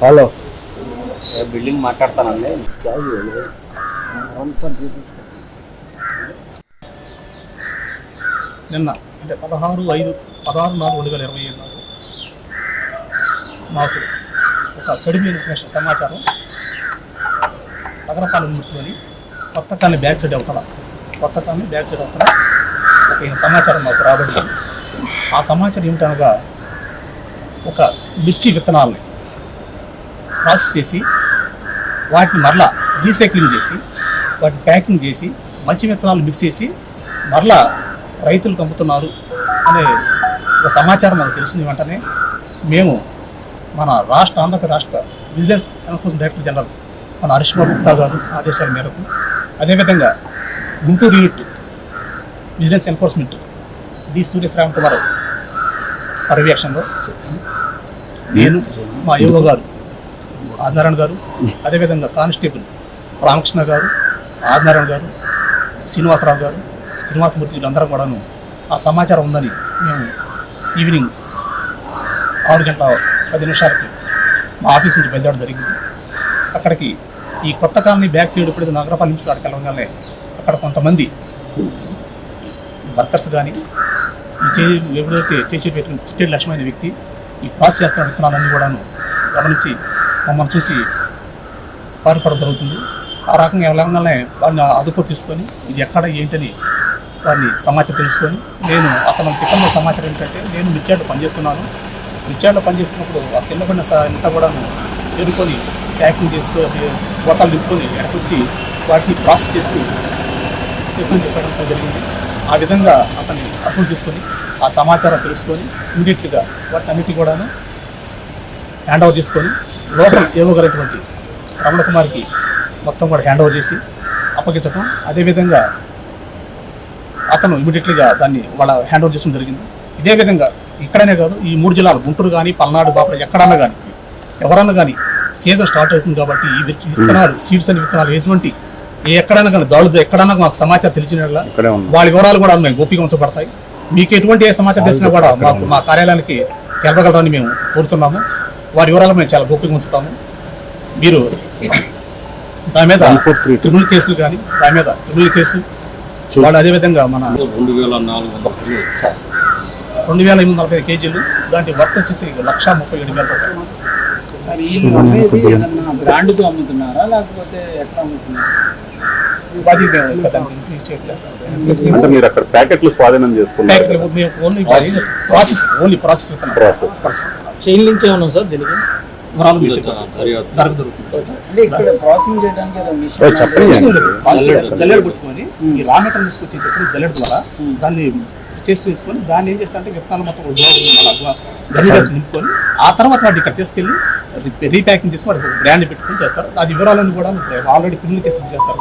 Hello. Building మాట్లాడతానండి? నిన్న అంటే పదహారు ఐదు పదహారు నాలుగు రెండు వేల ఇరవై ఐదు నాడు మాకు ఒక కడిమి ఇన్ఫర్మేషన్ సమాచారం నగరపాలెం మున్సిపలి కొత్త కాలనీ బ్యాక్ సైడ్ అవతల కొత్త కాలనీ బ్యాక్ సైడ్ అవతల ఒక ఈ సమాచారం మాకు రాబడింది. ఆ సమాచారం ఏమిటనగా ఒక మిర్చి విత్తనాలని ప్రాసెస్ చేసి వాటిని మరలా రీసైక్లింగ్ చేసి వాటిని ప్యాకింగ్ చేసి మంచి విత్తనాలు మిక్స్ చేసి మరలా రైతులకు అమ్ముతున్నారు అనే ఒక సమాచారం మాకు తెలిసిన వెంటనే. మేము మన రాష్ట్ర ఆంధ్రప్రదేశ్ రాష్ట్ర బిజినెస్ ఎన్ఫోర్స్మెంట్ డైరెక్టర్ జనరల్ మన హరీష్ కుమార్ గుప్తా గారు ఆదేశాల మేరకు అదేవిధంగా Guntur unit business enforcement D Surya Shravan Kumar పర్యవేక్షణలో నేను? మా యోగ గారు ఆదినారాయణ గారు అదేవిధంగా కానిస్టేబుల్ రామకృష్ణ గారు ఆదినారాయణ గారు శ్రీనివాసరావు గారు శ్రీనివాసమూర్తి వీళ్ళందరం కూడాను ఆ సమాచారం ఉందని మేము ఈవినింగ్ ఆరు గంటల పది నిమిషాలకి మా ఆఫీస్ నుంచి బయలుదేరడం జరిగింది. అక్కడికి ఈ కొత్త కాలనీ బ్యాక్ సైడ్ ఇప్పుడు నగరపాలెం నుంచి అక్కడికి వెళ్ళగానే అక్కడ కొంతమంది వర్కర్స్ కానీ ఎవరైతే చేసి పెట్టిన చిట్టేడు లక్ష్యమైన వ్యక్తి ఈ పాస్ చేస్తున్న విత్తనాలన్నీ కూడాను గమనించి మమ్మల్ని చూసి పారిపడడం జరుగుతుంది. ఆ రకంగా వెళ్ళగానే వారిని అదుపు తీసుకొని ఇది ఎక్కడ ఏంటని వారిని సమాచారం తెలుసుకొని నేను అతను చెప్పిన సమాచారం ఏంటంటే నేను మిర్చాడు పనిచేస్తున్నాను. మిర్చాడలో పనిచేస్తున్నప్పుడు ఆ కింద పడిన స- ఇంత కూడాను ఎదుర్కొని ప్యాకింగ్ చేసుకొని బోతాలు నింపుకొని ఎడకొచ్చి వాటిని ప్రాసెస్ చేస్తూ చెప్తాను చెప్పడం జరిగింది. ఆ విధంగా అతన్ని అప్పులు తీసుకొని ఆ సమాచారం తెలుసుకొని ఇమీడియట్గా వాటిని అన్నిటి కూడాను హ్యాండ్ ఓవర్ చేసుకొని లోకల్ ఇవ్వగలటువంటి రమణ కుమార్కి మొత్తం కూడా హ్యాండ్ ఓవర్ చేసి అప్పగించడం అదేవిధంగా అతను ఇమీడియట్లీగా దాన్ని వాళ్ళ హ్యాండ్ ఓవర్ చేయడం జరిగింది. ఇదే విధంగా ఇక్కడనే కాదు ఈ మూడు జిల్లాలు గుంటూరు కానీ పల్నాడు బాపడ ఎక్కడన్నా కానీ ఎవరన్నా కానీ సీజన్ స్టార్ట్ అవుతుంది కాబట్టి ఈ విత్తనాలు సీడ్స్ అనే విత్తనాలు ఎటువంటి ఎక్కడైనా కానీ దాడులు ఎక్కడైనా మాకు సమాచారం తెలిసిన వాళ్ళ వివరాలు కూడా మేము గోపిక ఉంచబడతాయి. మీకు ఎటువంటి ఏ సమాచారం తెలిసినా కూడా మాకు మా కార్యాలయానికి తెలపగలరని మేము కోరుతున్నాము వారి వివరాలు మేము చాలా గోపిక ఉంచుతాము. మీరు దాని మీద. క్రిమినల్ కేసులు కానీ దాని మీద క్రిమినల్ కేసు వాళ్ళు అదేవిధంగా మన రెండు వేల నాలుగు రెండు వేల ఎనిమిది నలభై ఐదు కేజీలు దాంట్లో వర్త్ వచ్చేసి లక్ష ముప్పై ఏడు వేల రూపాయలు. బ్రాండ్తో అమ్ముతున్నారా? లేకపోతే ఎట్లా అమ్ముతున్నారు? అది మేము దానికి అంటే మీరు అక్కడ ప్యాకెట్లు స్వాధీనం చేసుకున్నారు. మేము ఓన్లీ ప్రాసెస్ ఓన్లీ ప్రాసెస్ విత్తనాలు. Process. ప్రాసెస్ చైన్ లింక్ ఏమన్నా సార్ దీనికి? చెప్పండి. జల్లెడ పట్టుకొని ఈ రా మెటీరియల్ తీసుకొచ్చేటప్పుడు జల్లెడ ద్వారా దాన్ని చేసి వేసుకొని దాన్ని ఏం చేస్తా అంటే విత్తనాలు మొత్తం ఒక గ్లో- మన గన్ని వేసి నింపుకొని ఆ తర్వాత వాటిని ఇక్కడ తీసుకెళ్ళి రీప్యాకింగ్ చేసి వాటికి బ్రాండ్ పెట్టుకొని చేస్తారు. అది వివరాలను కూడా ఆల్రెడీ క్రిమినల్ కేసు చేస్తారు.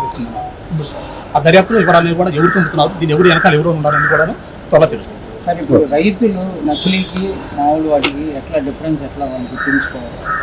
ఆ దర్యాప్తులో వివరాలను కూడా ఎవరికి అమ్ముతున్నారు దీన్ని ఎవరు వెనకాల ఎవరు ఉన్నారని కూడా త్వరగా తెలుస్తుంది. సార్ ఇప్పుడు రైతులు నకిలీకి మామూలు వాటికి ఎట్లా డిఫరెన్స్ ఎట్లా గుర్తించుకోవాలి?